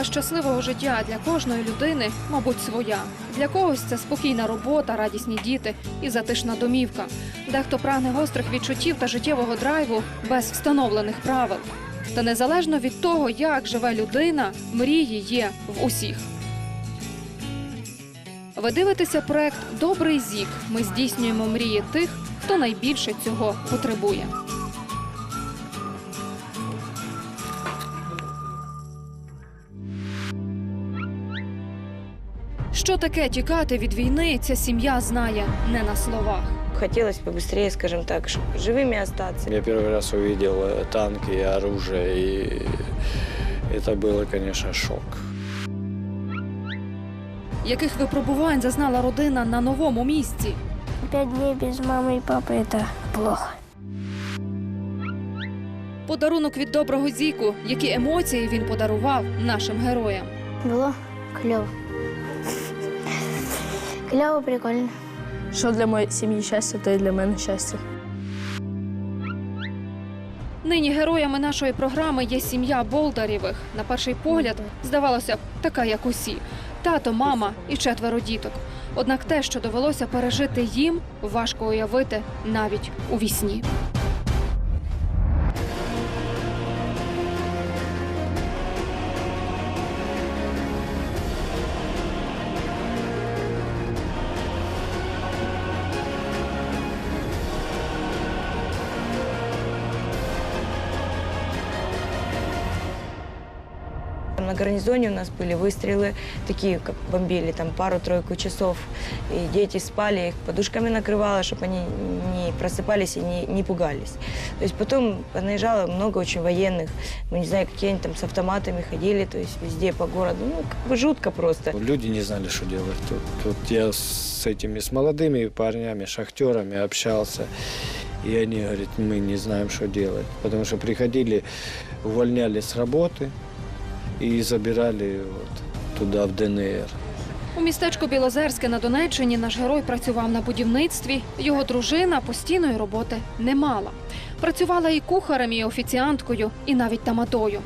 Формула щасливого життя для кожної людини, мабуть, своя. Для когось це спокійна робота, радісні діти і затишна домівка. Дехто прагне гострих відчуттів та життєвого драйву без встановлених правил. Та незалежно від того, як живе людина, мрії є в усіх. Ви дивитеся проект Добрий зік. Ми здійснюємо мрії тих, хто найбільше цього потребує. Що таке тікати від війни, ця сім'я знає не на словах. Хотелось побыстрее, скажем так, ш- живыми остаться. Я первый раз увидел э, танки и оружие, и это было, конечно, шок. Яких випробувань зазнала родина на новому місці? Пять дней без мамы и папы это плохо. Подарунок від доброго зіку, які емоції він подарував нашим героям. Было клево. Клево, прикольно. Що для моєї сім'ї щастя, то і для мене щастя. Нині героями нашої програми є сім'я Болдарєвих. На перший погляд, здавалося б, така як усі: тато, мама і четверо діток. Однак те, що довелося пережити їм, важко уявити навіть у вісні. Гарнизоне у нас были выстрелы, такие, как бомбили, там пару-тройку часов. И дети спали, их подушками накрывало, чтобы они не просыпались и не, не пугались. То есть потом наезжало много очень военных. Мы не знаю, какие они там с автоматами ходили, то есть везде по городу. Ну, как бы жутко просто. Люди не знали, что делать. Тут, тут я с этими, с молодыми парнями, шахтерами общался. И они говорят, мы не знаем, что делать. Потому что приходили, увольняли с работы и забирали вот туда, в ДНР. У містечку Білозерське на Донеччині наш герой працював на будівництві. Його дружина постійної роботи не мала. Працювала і кухарем, і офіціанткою, і навіть тамадою.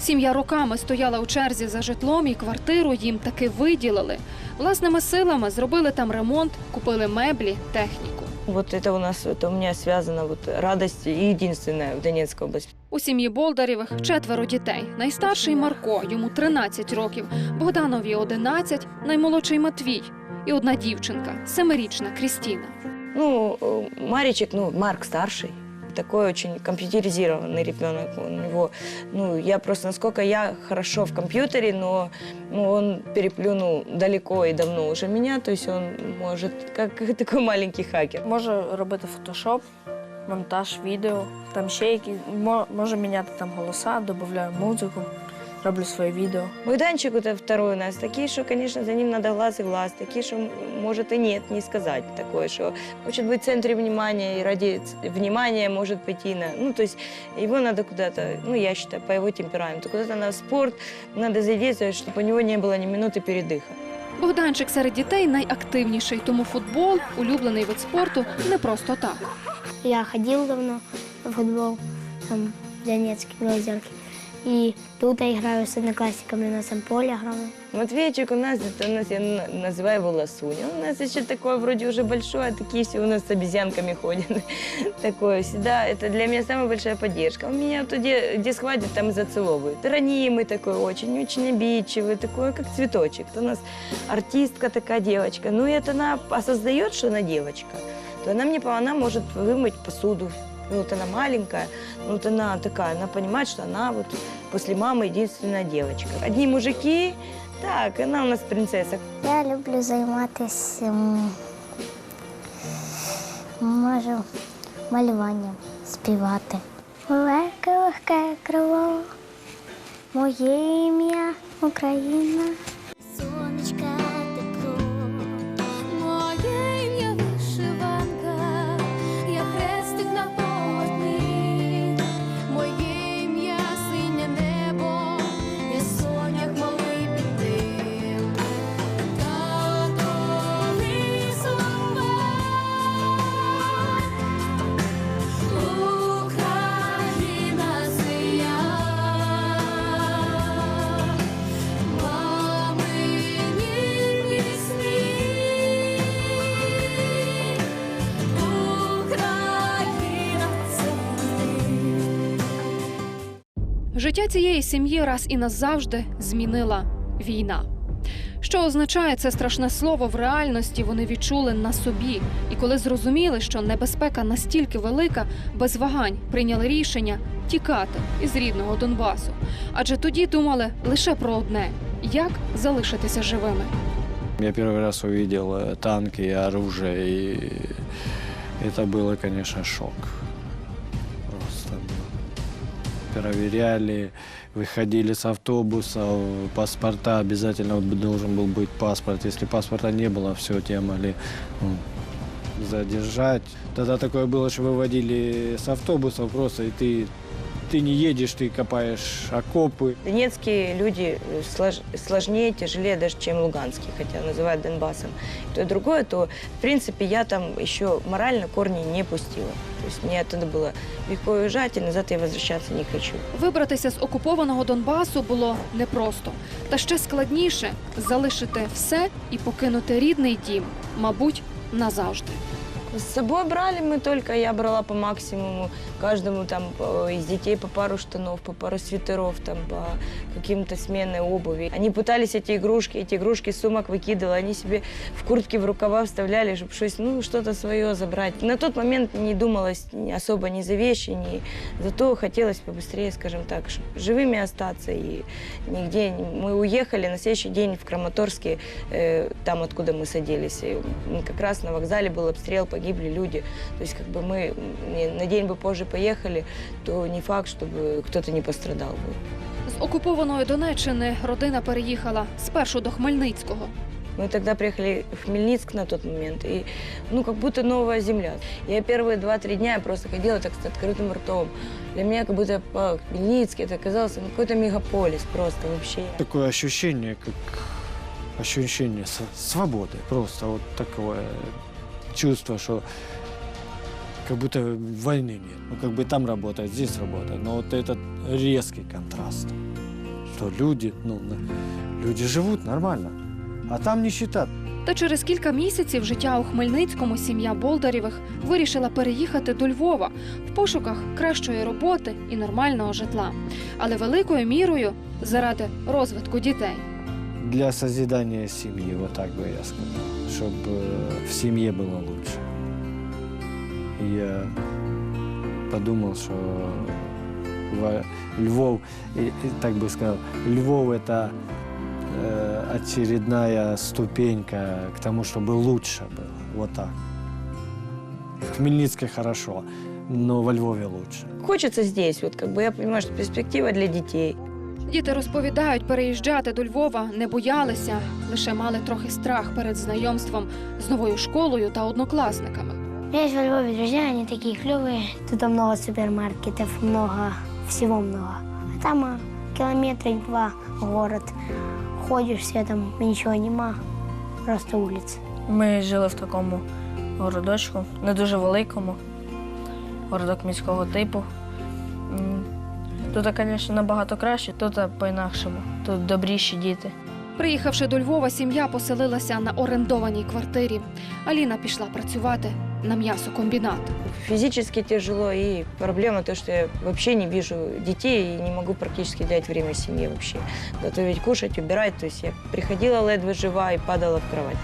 Сім'я роками стояла у черзі за житлом, і квартиру їм таки виділили. Власними силами зробили там ремонт, купили меблі, техніку. Вот это у нас, это у меня связано вот радость единственная в Донецкой области. У сім'ї Болдарєвих четверо дітей. Найстарший Марко, йому 13 років, Богданові 11, наймолодший Матвій і одна дівчинка, семирічна Крістіна. Ну, э, Маричек, ну, Марк старший, такой очень компьютеризированный ребенок. У него, ну, я просто, насколько я хорошо в компьютере, но ну, он переплюнул далеко и давно уже меня, то есть он может, как такой маленький хакер. Можу робити фотошоп, монтаж відео, там ще які мо- можу міняти там голоса, додаю музику, роблю своє відео. Богданчик это второй у нас, такие, что, конечно, за ним надо глаз и глаз, такие, что м, может и нет, не сказать такое, что хочет быть в центре внимания и ради ц- внимания может пойти на... Ну, то есть его надо куда-то, ну, я считаю, по его темпераменту, куда-то на спорт надо задействовать, чтобы у него не было ни минуты передыха. Богданчик серед дітей найактивніший, тому футбол, улюблений вид спорту, не просто так. Я ходил давно в футбол, там, в Донецке, в Белозерке. И тут я играю с одноклассниками на этом поле играю. Матвейчик у нас, это у нас, я на- называю его Ласуня. Он у нас еще такой вроде уже большой, а такие все у нас с обезьянками ходят. Такое всегда, это для меня самая большая поддержка. Он меня вот где, где схватит, там и зацеловывает. Ранимый такой очень, очень обидчивый, такой, как цветочек. Это у нас артистка такая девочка. Ну, и это она осознает, что она девочка, то она мне, она может вымыть посуду. Ну, вот она маленькая, ну, вот она такая, она понимает, что она вот после мамы единственная девочка. Одни мужики, так, она у нас принцесса. Я люблю займатися м, можу малюванням, співати. Легке, легке крило, моє ім'я Україна. Життя цієї сім'ї раз і назавжди змінила війна. Що означає це страшне слово в реальності, вони відчули на собі. І коли зрозуміли, що небезпека настільки велика, без вагань прийняли рішення тікати із рідного Донбасу. Адже тоді думали лише про одне як залишитися живими. Я первый раз увидел э, танки и оружие, и это было, конечно, шок. Проверяли, выходили с автобусов, паспорта, обязательно должен был быть паспорт. Если паспорта не было, все, тебя могли ну, задержать. Тогда такое было, что выводили с автобусов просто, и ты, ты не едешь, ты копаешь окопы. Донецкие люди слож- сложнее, тяжелее даже, чем луганские, хотя называют Донбассом. То и другое, то, в принципе, я там еще морально корни не пустила. Есть мне оттуда было легко уезжать, и назад я возвращаться не хочу. Вибратися з окупованого Донбасу було непросто. Та ще складніше залишити все і покинути рідний дім, мабуть, назавжди. С собой брали мы только, я брала по максимуму, каждому там э, из детей по пару штанов, по пару свитеров, там, по каким-то сменной обуви. Они пытались эти игрушки, эти игрушки из сумок выкидывала, они себе в куртки, в рукава вставляли, чтобы что ну, что-то свое забрать. На тот момент не думалось ни- особо ни за вещи, ни... зато хотелось побыстрее, скажем так, чтоб живыми остаться. И нигде не- мы уехали на следующий день в Краматорске, э, там, откуда мы садились. И м, как раз на вокзале был обстрел, погибли люди. То есть как бы мы м, на день бы позже поехали, то не факт, чтобы кто-то не пострадал бы. З окупованої Донеччини родина переїхала спершу до Хмельницького. Мы тогда приехали в Хмельницк на тот момент, и ну как будто новая земля. Я первые два-три дня я просто ходила так с открытым ртом. Для меня как будто по Хмельницк это казалось ну, какой-то мегаполис просто вообще. Такое ощущение, как ощущение с- свободы. Просто вот такое чувство, что как будто войны нет. Ну, как бы там работает, здесь работает. Но вот этот резкий контраст, что люди, ну, на- люди живут нормально, а там нищета. Та через кілька місяців життя у Хмельницькому сім'я Болдарєвих вирішила переїхати до Львова в пошуках кращої роботи і нормального житла, але великою мірою заради розвитку дітей. Для созидания семьи, вот так бы я сказал, чтобы в семье было лучше. И я подумал, что во- Львов, и, и так бы сказал, Львов это э, очередная ступенька к тому, чтобы лучше было. Вот так. В Хмельницке хорошо, но во Львове лучше. Хочется здесь, вот как бы я понимаю, что перспектива для детей. Діти розповідають, переїжджати до Львова не боялися, лише мали трохи страх перед знайомством з новою школою та однокласниками. Есть во Львове друзья, они такие клевые. Тут много супермаркетов, много, всего много. А там а, километра два город. Ходишь, все там ничего нема, просто улица. Ми жили в такому городочку, не дуже великому, городок міського типу. Тут, звісно, набагато краще, тут по-інакшому. Тут добріші діти. Приїхавши до Львова, сім'я поселилася на орендованій квартирі. Аліна пішла працювати на м'ясокомбінат. Физически тяжело, и проблема то, что я вообще не вижу детей и не могу практически уделять время семье вообще. Готовить, кушать, убирать. То есть я приходила ледве жива и падала в кровать.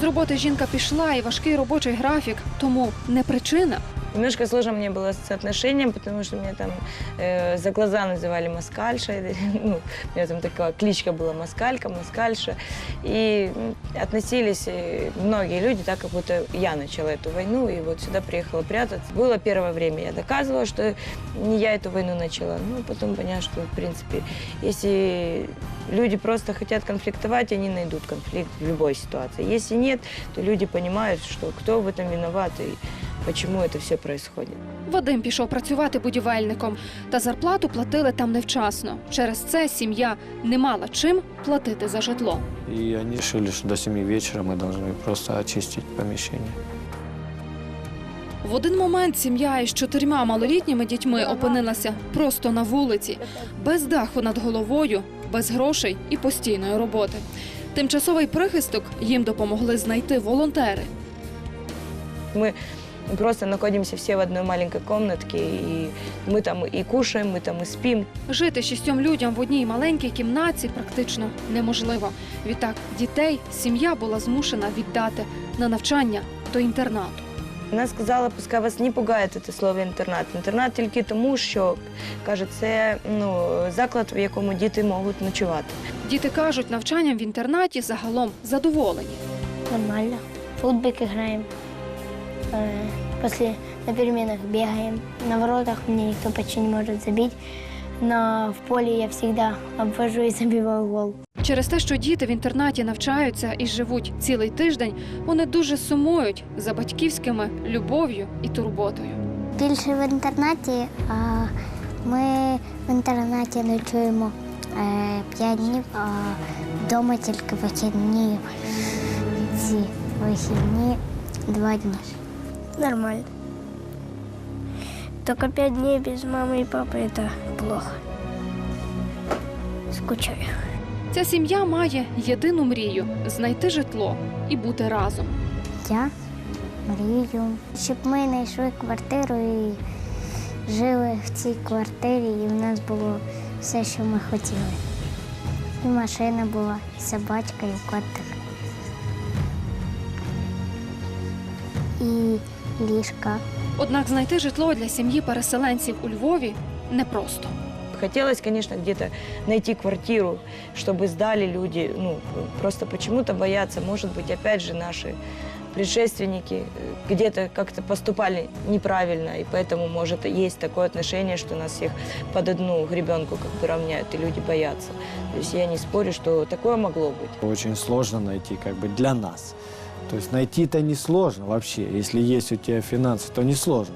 З роботи жінка пішла і важкий робочий графік, тому не причина. Немножко сложно мне было с отношением, потому что меня там э, за глаза называли москальша. Ну, у меня там такая кличка была москалька, москальша. И м, относились э, многие люди так, как будто я начала эту войну и вот сюда приехала прятаться. Было первое время, я доказывала, что не я эту войну начала. Ну, потом поняла, что, в принципе, если люди просто хотят конфликтовать, они найдут конфликт в любой ситуации. Если нет, то люди понимают, что кто в этом виноват и почему это все происходит. Вадим пішов працювати будівельником, та зарплату платили там невчасно. Через це сім'я не мала чим платити за житло. И они решили, что до 7 вечера мы должны просто очистить помещение. В один момент сім'я із чотирма малолітніми дітьми опинилася просто на вулиці, без даху над головою, без грошей і постійної роботи. Тимчасовий прихисток їм допомогли знайти волонтери. Мы Мы просто находимся все в одной маленькой комнатке, и мы там и кушаем, мы там и спим. Жити шістьом людям в одній маленькій кімнаті практично неможливо. Відтак дітей сім'я була змушена віддати на навчання до інтернату. Вона сказала, пускай вас не пугає це слово інтернат. Інтернат тільки тому, що каже, це ну, заклад, в якому діти можуть ночувати. Діти кажуть, навчанням в інтернаті загалом задоволені. Нормально. В футбик играем. Э, После на переменах бегаем. На воротах мне никто почти не может забить. Но в поле я всегда обвожу и забиваю гол. Через те, що діти в інтернаті навчаються і живуть цілий тиждень, вони дуже сумують за батьківськими любов'ю і турботою. Більше в інтернаті. А ми в інтернаті ночуємо е, 5 днів, а вдома тільки вихідні. Ці вихідні 2 дні. Нормально. Только пять дней без мамы и папы это плохо. Скучаю. Ця сім'я має єдину мрію знайти житло і бути разом. Я мрію, щоб ми знайшли квартиру і жили в цій квартирі, і в нас було все, що ми хотіли. І машина була, і собачка, і котик. І ліжка. Однак знайти житло для сім'ї переселенців у Львові непросто. Хотелось, конечно, где-то найти квартиру, чтобы сдали люди. Ну, просто почему-то боятся, может быть, опять же, наши предшественники э, где-то как-то поступали неправильно, и поэтому, может, есть такое отношение, что нас всех под одну гребенку как бы равняют, и люди боятся. То есть я не спорю, что такое могло быть. Очень сложно найти как бы для нас. То есть найти-то несложно вообще. Если есть у тебя финансы, то несложно.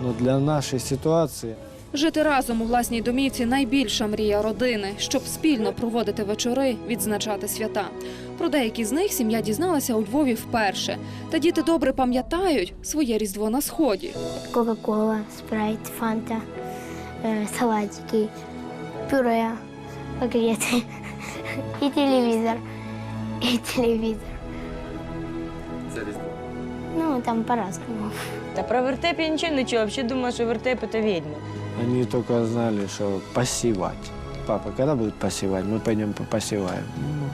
Но для нашей ситуации Жити разом у власній домівці найбільша мрія родини, щоб спільно проводити вечори, відзначати свята. Про деякі з них сім'я дізналася у Львові вперше. Та діти добре пам'ятають своє різдво на сході. Кока-кола, спрайт, фанта, э, салатики, пюре, котлеты и телевизор. Телевизор. Ну, там по-разному. А про вертеп я ничего не чула. Вообще думала, что вертеп это ведьма. они только знали, что посевать. Папа, когда будет посевать? Мы пойдем по- посеваем. Ну,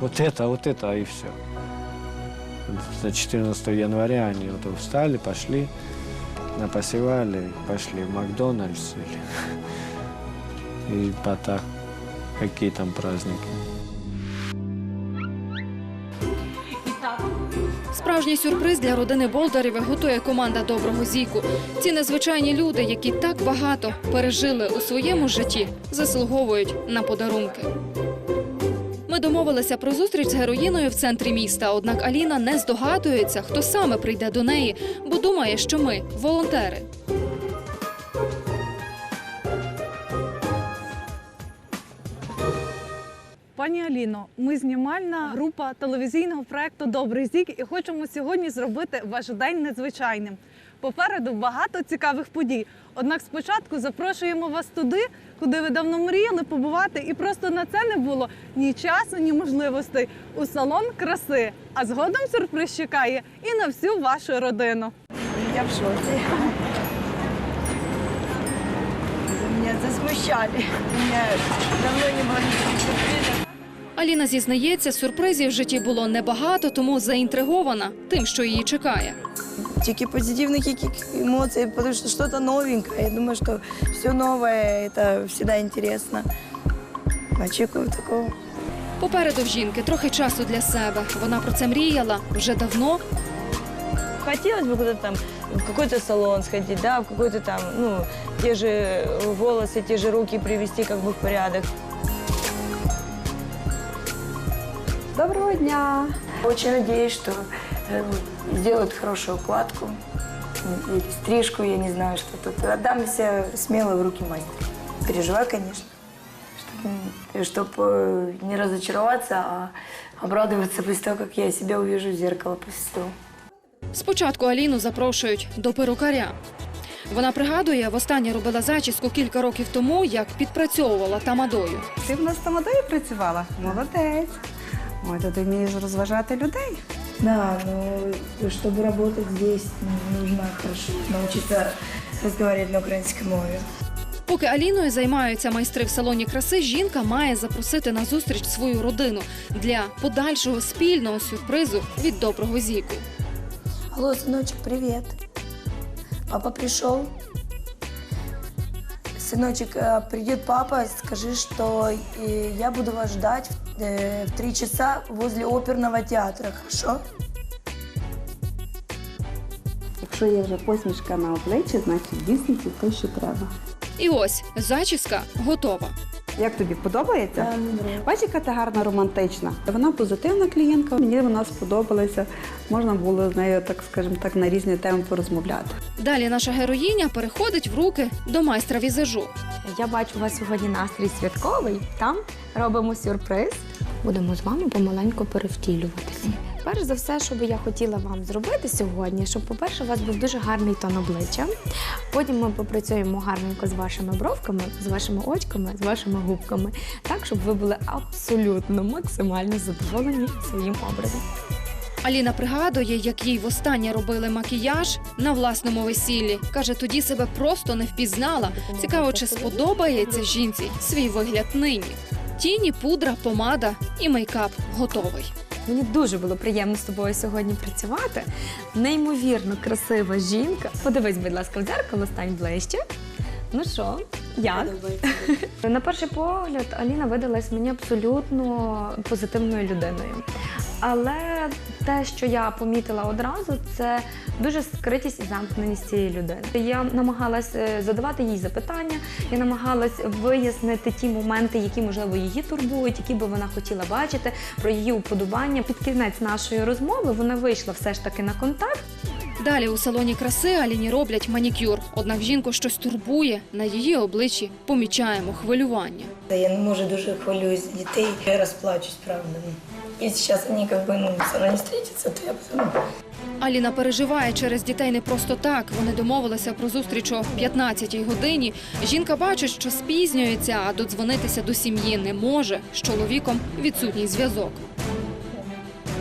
вот это, вот это и все. За 14 января они вот встали, пошли, напосевали, пошли в Макдональдс или и по так, какие там праздники. Справжній сюрприз для родини Болдарів готує команда доброго зіку. Ці незвичайні люди, які так багато пережили у своєму житті, заслуговують на подарунки. Ми домовилися про зустріч з героїною в центрі міста. Однак Аліна не здогадується, хто саме прийде до неї, бо думає, що ми волонтери. Пані Аліно, ми знімальна група телевізійного проекту Добрий зік і хочемо сьогодні зробити ваш день незвичайним. Попереду багато цікавих подій. Однак спочатку запрошуємо вас туди, куди ви давно мріяли побувати, і просто на це не було ні часу, ні можливостей у салон краси. А згодом сюрприз чекає і на всю вашу родину. Я в шоке. Меня засмущали. У давно не было никаких. Аліна зізнається, сюрпризів в житті було небагато, тому заінтригована тим, що її чекає. Тільки позитивных яких эмоций, потому что что-то новенькое. Я думаю, что все новое, это всегда интересно. Очікую такого. Попереду в жінки трохи часу для себе. Вона про це мріяла вже давно. Хотелось бы куда-то там в какой-то салон сходить, да, в какой-то там, ну, те же волосы, те же руки привести как бы в порядок. Доброго дня! Очень надеюсь, что э, сделают хорошую укладку стрижку, я не знаю, что тут. Отдамся смело в руки мастера. Переживаю, конечно, чтобы не разочароваться, а обрадоваться после того, как я себя увижу в зеркало после того. Спочатку Аліну запрошують до перукаря. Вона пригадує, востаннє робила зачіску кілька років тому, як підпрацьовувала тамадою. Ти в нас тамадою працювала? Молодець. Ой, то ти вмієш розважати людей. Да, но чтобы работать здесь, нужно хорошо научиться разговаривать на украинской мове. Поки Аліною займаються майстри в салоні краси, жінка має запросити на зустріч свою родину для подальшого спільного сюрпризу від доброго зіку. Алло, сыночек, привет. Папа пришел. Сыночек, э, придет папа, скажи, что э, я буду вас ждать э, в три часа возле оперного театра, хорошо? Якщо є вже посмішка на обличчі, значить дійсно це те, що треба. І ось зачіска готова. Як тобі подобається? Да. Бачиш, яка ти гарна романтична. Вона позитивна клієнтка. Мені вона сподобалася. Можна було з нею, так скажімо так, на різні теми порозмовляти. Далі наша героїня переходить в руки до майстра візажу. Я бачу, у вас сьогодні настрій святковий. Там робимо сюрприз. Будемо з вами помаленьку перевтілюватися. Перш за все, що би я хотіла вам зробити сьогодні, щоб, по-перше, у вас був дуже гарний тон обличчя. Потім ми попрацюємо гарненько з вашими бровками, з вашими очками, з вашими губками, так, щоб ви були абсолютно максимально задоволені своїм образом. Аліна пригадує, як їй востаннє робили макіяж на власному весіллі. Каже, тоді себе просто не впізнала. Цікаво, чи сподобається жінці свій вигляд нині. Тіні, пудра, помада і мейкап готовий. Мені дуже було приємно з тобою сьогодні працювати. Неймовірно красива жінка. Подивись, будь ласка, в дзеркало, стань ближче. Ну що, як? На перший погляд Аліна видалась мені абсолютно позитивною людиною. Але те, що я помітила одразу, це дуже скритість і замкненість цієї людини. Я намагалась е, задавати їй запитання, я намагалась вияснити ті моменти, які можливо її турбують, які би вона хотіла бачити, про її уподобання. Під кінець нашої розмови вона вийшла все ж таки на контакт. Далі у салоні краси Аліні роблять манікюр. Однак жінку щось турбує. На її обличчі помічаємо хвилювання. Я ну, може дуже хвилююсь дітей. Я розплачусь, правда. Если сейчас они как ну, мной не встретятся, то я буду, ну, Аліна переживає через дітей не просто так. Вони домовилися про зустріч о 15-й годині. Жінка бачить, що спізнюється, а додзвонитися до сім'ї не може. З чоловіком відсутній зв'язок.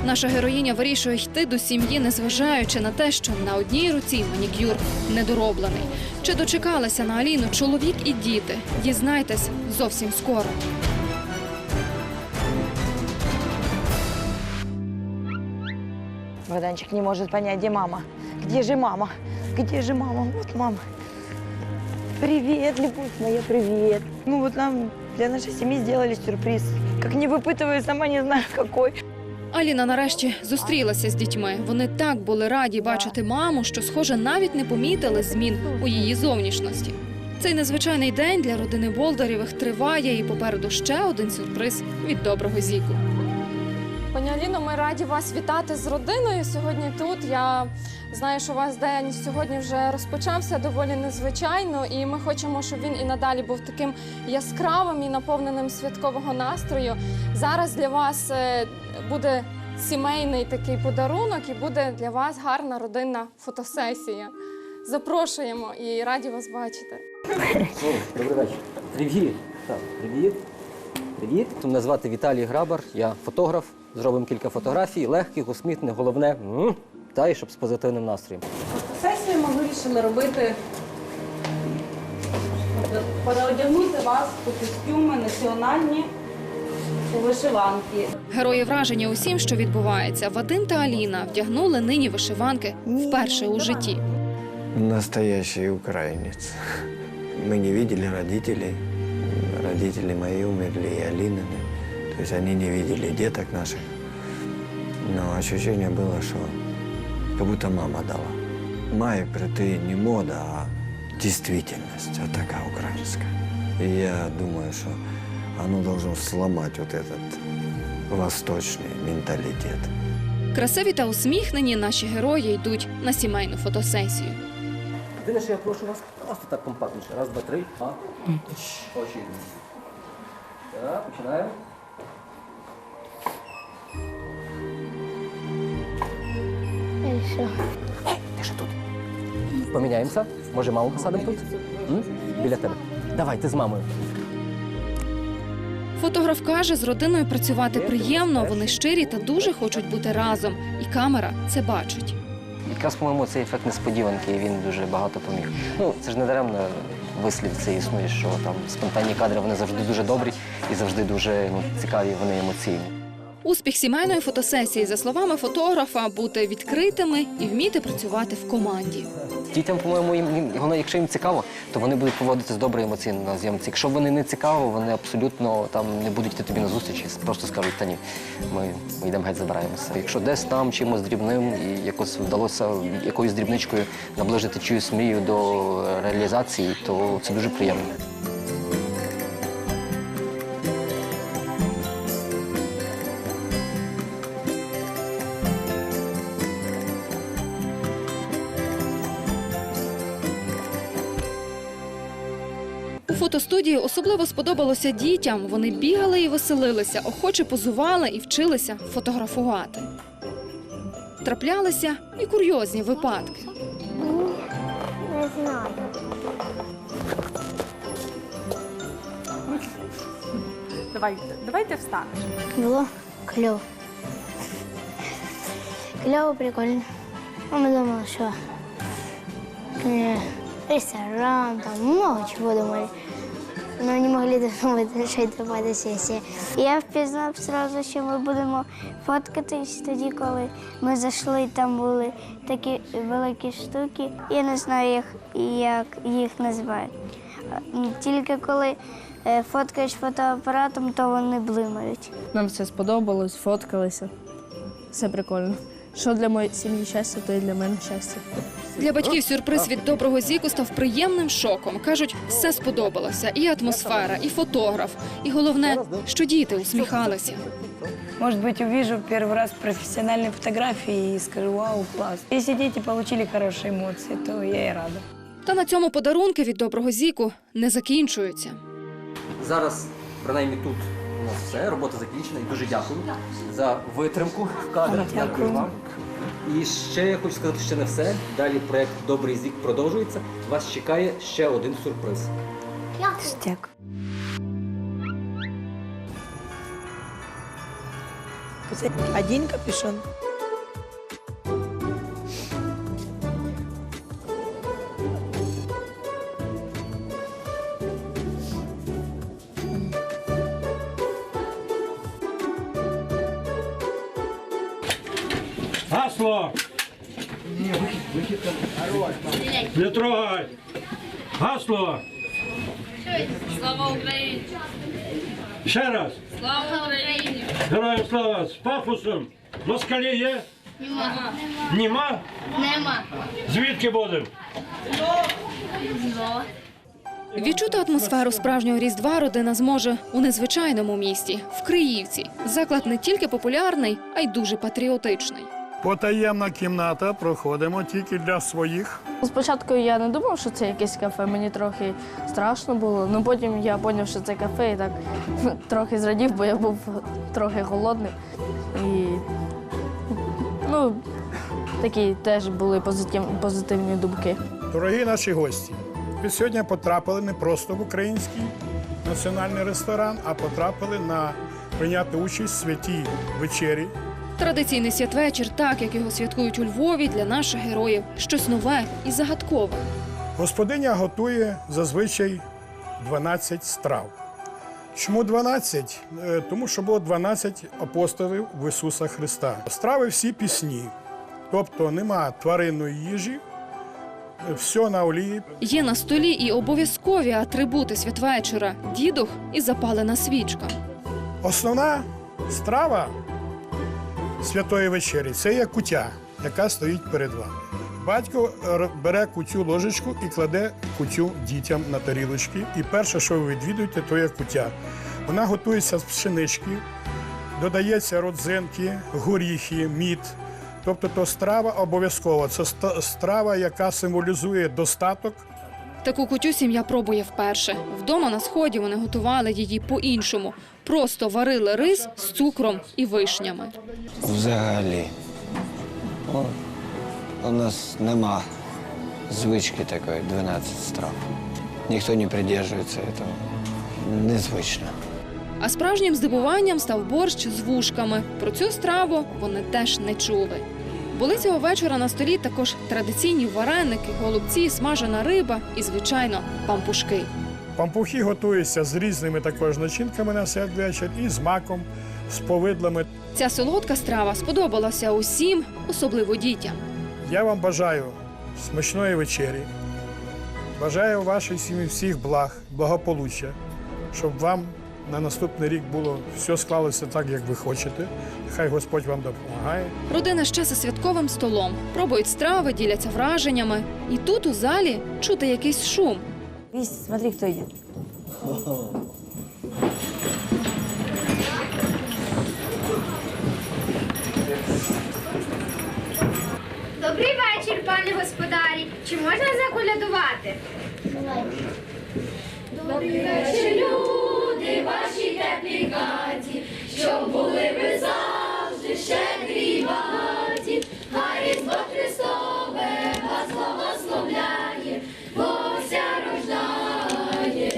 Наша героїня вирішує йти до сім'ї, незважаючи на те, що на одній руці манікюр недороблений. Чи дочекалася на Аліну чоловік і діти? Дізнайтесь зовсім скоро. Богданчик не может понять, где мама. Где же мама? Где же мама? Вот мама. Привет, любовь моя, привет. Ну вот нам для нашей семьи сделали сюрприз. Как не выпытываю, сама не знаю какой. Аліна нарешті зустрілася з дітьми. Вони так були раді бачити маму, що, схоже, навіть не помітили змін у її зовнішності. Цей незвичайний день для родини Болдарєвих триває, і попереду ще один сюрприз від доброго зіку. Пані Аліно, ми раді вас вітати з родиною сьогодні тут. Я знаю, що у вас день сьогодні вже розпочався доволі незвичайно, і ми хочемо, щоб він і надалі був таким яскравим і наповненим святкового настрою. Зараз для вас е, буде сімейний такий подарунок, і буде для вас гарна родинна фотосесія. Запрошуємо і раді вас бачити. Добрий вечір. Привіт. Привіт. Привіт. Мене звати Віталій Грабар, я фотограф. Зробимо кілька фотографій, легких, усміхнених, головне, та й щоб з позитивним настроєм. Сесію ми вирішили робити, переодягнути вас у костюми національні, у вишиванки. Герої враження усім, що відбувається. Вадим та Аліна вдягнули нині вишиванки вперше у житті. Настоящий украинец. Мы не видели родителей. Родители мои умерли, и Алинины. То есть они не видели деток наших. Но ощущение было, что как будто мама дала. Май ты не мода, а действительность, вот такая украинская. И я думаю, что оно должно сломать вот этот восточный менталитет. Красиві та усміхнені наші герої йдуть на сімейну фотосесію. Єдине, що я прошу вас просто так компактніше. Раз, два, три. А? Очі. Так, починаємо. І все. Ти ще тут. Поміняємося. Може, маму посадимо тут? М? Біля тебе. Давай, ти з мамою. Фотограф каже, з родиною працювати приємно, вони щирі та дуже хочуть бути разом. І камера це бачить. Якраз, по-моєму, цей ефект несподіванки, і він дуже багато поміг. Ну, це ж не даремно вислів це існує, що там спонтанні кадри вони завжди дуже добрі і завжди дуже ну, цікаві, вони емоційні. Успіх сімейної фотосесії, за словами фотографа, бути відкритими і вміти працювати в команді. Дітям, по-моєму, їм, їм- воно, якщо їм цікаво, то вони будуть поводитись добре емоційно на зйомці. Якщо вони не цікаво, вони абсолютно там не будуть йти тобі на зустріч і просто скажуть, та ні, ми, йдемо геть забираємося. Якщо десь там чимось дрібним і якось вдалося якоюсь дрібничкою наближити чиюсь мрію до реалізації, то це дуже приємно. Фотостудії особливо сподобалося дітям. Вони бігали і веселилися, охоче позували і вчилися фотографувати. Траплялися і курйозні випадки. Не знаю. Давайте, давайте встанеш. Було кльово. Кльово, прикольно. А ми думали, що е, ресторан, там много чего думали. Но не могли додумати, що це буде сесія. Я впізнав одразу, що ми будемо фоткатись тоді, коли ми зайшли, там були такі великі штуки. Я не знаю, як, як їх називають. Тільки коли е, фоткаєш фотоапаратом, то вони блимають. Нам все сподобалось, фоткалися. Все прикольно. Що для моєї сім'ї щастя, то і для мене щастя. Для батьків сюрприз від доброго зіку став приємним шоком. кажуть, все сподобалося: і атмосфера, і фотограф, і головне, що діти усміхалися. Может быть, увижу первый раз профессиональные фотографии и скажу, вау, класс. Если дети получили хорошие эмоции, то я и рада. Та на цьому подарунки від доброго зіку не закінчуються. Зараз, принаймні тут, у нас все, робота закінчена. І дуже дякую за витримку в кадрах. Дякую вам. І ще я хочу сказати, що не все. Далі проект Добрий зік продовжується. Вас чекає ще один сюрприз. Дякую. Один капюшон. Не трогай! Гасло! Слава Україні! Ще раз! Слава Україні! Героям слава! З пафосом! Москалі є? Нема! Нема? Нема! Звідки будемо? Відчути атмосферу справжнього різдва родина зможе у незвичайному місті в Криївці. Заклад не тільки популярний, а й дуже патріотичний. Потаємна кімната проходимо тільки для своїх. Спочатку я не думав, що це якесь кафе, мені трохи страшно було. Ну потім я зрозумів, що це кафе, і так трохи зрадів, бо я був трохи голодний. І ну, такі теж були позитив, позитивні думки. Дорогі наші гості, ви сьогодні потрапили не просто в український національний ресторан, а потрапили на прийняти участь в святій вечері. Традиційний святвечір, так як його святкують у Львові, для наших героїв щось нове і загадкове. Господиня готує зазвичай 12 страв. Чому 12? Е, Тому що було 12 апостолів в Ісуса Христа. Страви всі пісні, тобто нема тваринної їжі, все на олії. Є на столі і обов'язкові атрибути святвечора дідух і запалена свічка. Основна страва святої вечері це є кутя, яка стоїть перед вами. Батько р- бере кутю ложечку і кладе кутю дітям на тарілочки. І перше, що ви відвідуєте, то є кутя. Вона готується з пшенички, додається родзинки, горіхи, мід. Тобто то страва обов'язкова. Це страва, яка символізує достаток Таку кутю сім'я пробує вперше. Вдома на сході вони готували її по-іншому. Просто варили рис з цукром і вишнями. Взагалі. О, у нас нема звички такої 12 страв. Ніхто не придержується цього. Незвично. А справжнім здивуванням став борщ з вушками. Про цю страву вони теж не чули. Були цього вечора на столі також традиційні вареники, голубці, смажена риба і, звичайно, пампушки. Пампухи готуються з різними також начинками на святвечір і з маком, з повидлами. Ця солодка страва сподобалася усім, особливо дітям. Я вам бажаю смачної вечері. Бажаю вашій сім'ї всіх благ, благополуччя, щоб вам на наступний рік було все склалося так, як ви хочете. Хай Господь вам допомагає. Родина ще за святковим столом. Пробують страви, діляться враженнями. І тут у залі чути якийсь шум. Видите, смотри, кто идет. Добрий вечір, пане господарі. Чи можна заколядувати? Добрий вечір, люди, ваші теплі хаті, щоб були ви завжди й багаті. Хай Різдво Христове вас благословляє, Богся рождає.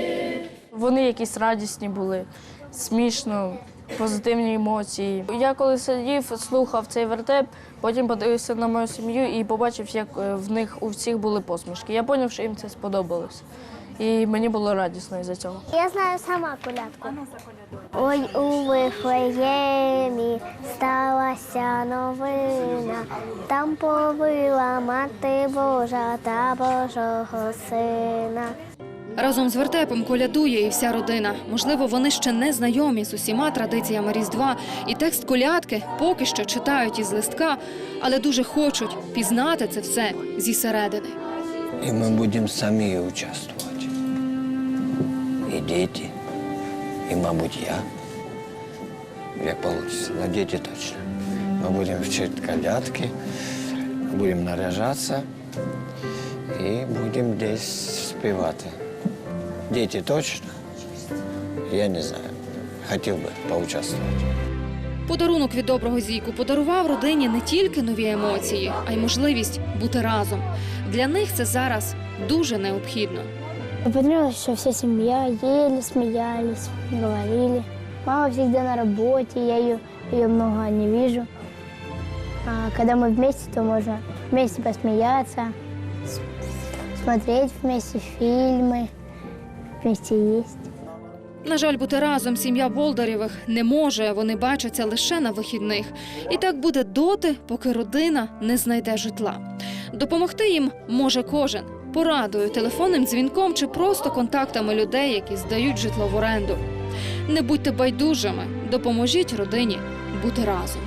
Вони якісь радісні були, смішно, позитивні емоції. Я коли сидів, слухав цей вертеп, потім подивився на мою сім'ю і побачив, як е, в них у всіх були посмішки. Я зрозумів, що їм це сподобалось. І мені було радісно із-за цього. Я знаю сама колядку. Ой, у Вифлеємі сталася новина, там повила мати Божа та Божого сина. Разом з вертепом колядує і вся родина. Можливо, вони ще не знайомі з усіма традиціями Різдва, і текст колядки поки що читають із листка, але дуже хочуть пізнати це все зі середини. И мы будем сами участвовать. И дети, и, мабуть, я. Як получится. Но дети точно. Мы будем вчить колядки, будем наряжаться и будем здесь спевать. Дети точно? Я не знаю. Хотел бы поучаствовать. Подарунок від доброго зійку подарував родині не тільки нові емоції, а й можливість бути разом. Для них це зараз дуже необхідно. Мне понравилось, что вся семья ели, смеялись, говорили. Мама всегда на работе, я ее, ее много не вижу. А когда мы вместе, то можно вместе посмеяться, смотреть вместе фильмы, вместе есть. На жаль, бути разом сім'я Болдарєвих не може. Вони бачаться лише на вихідних. І так буде доти, поки родина не знайде житла. Допомогти їм може кожен порадою, телефонним дзвінком чи просто контактами людей, які здають житло в оренду. Не будьте байдужими, допоможіть родині бути разом.